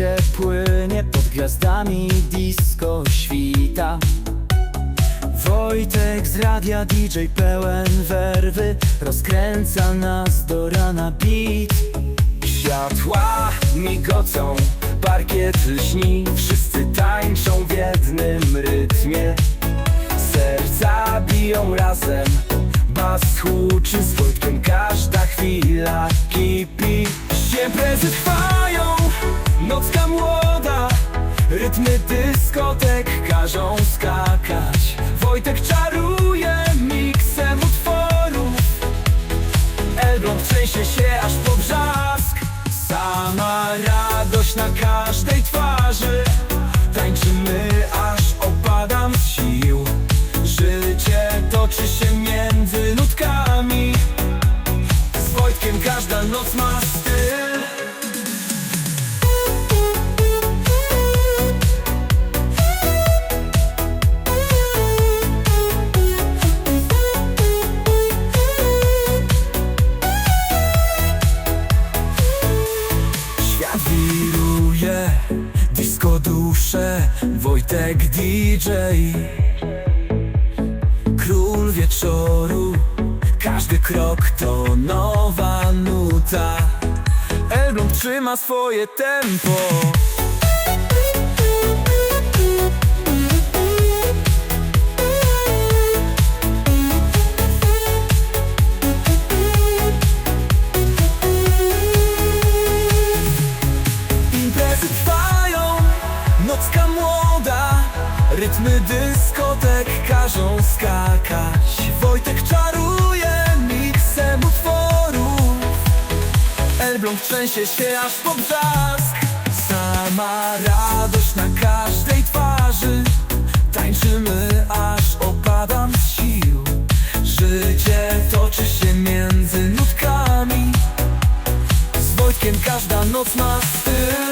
Życie płynie Pod gwiazdami disco świta. Wojtek z radia DJ pełen werwy Rozkręca nas do rana beat. Światła migocą, parkiet lśni Wszyscy tańczą w jednym rytmie. Serca biją razem Bas huczy z Wojtkiem każda chwila kipi. Imprezy trwają, młoda Rytmy dyskotek każą skakać. Wojtek czaruje miksem utworów Elbląg trzęsie się aż po brzask. Sama radość na każdej twarzy. Tańczymy aż opadam z sił. Życie toczy się między nutkami. Z Wojtkiem każda noc ma wiruje, disco dusze, Wojtek DJ Król wieczoru, każdy krok to nowa nuta. Elbląg trzyma swoje tempo młoda Rytmy dyskotek każą skakać. Wojtek czaruje miksem utworów. Elbląg trzęsie się aż po brzask. Sama radość na każdej twarzy. Tańczymy aż opadam z sił. Życie toczy się między nutkami. Z Wojtkiem każda noc ma styl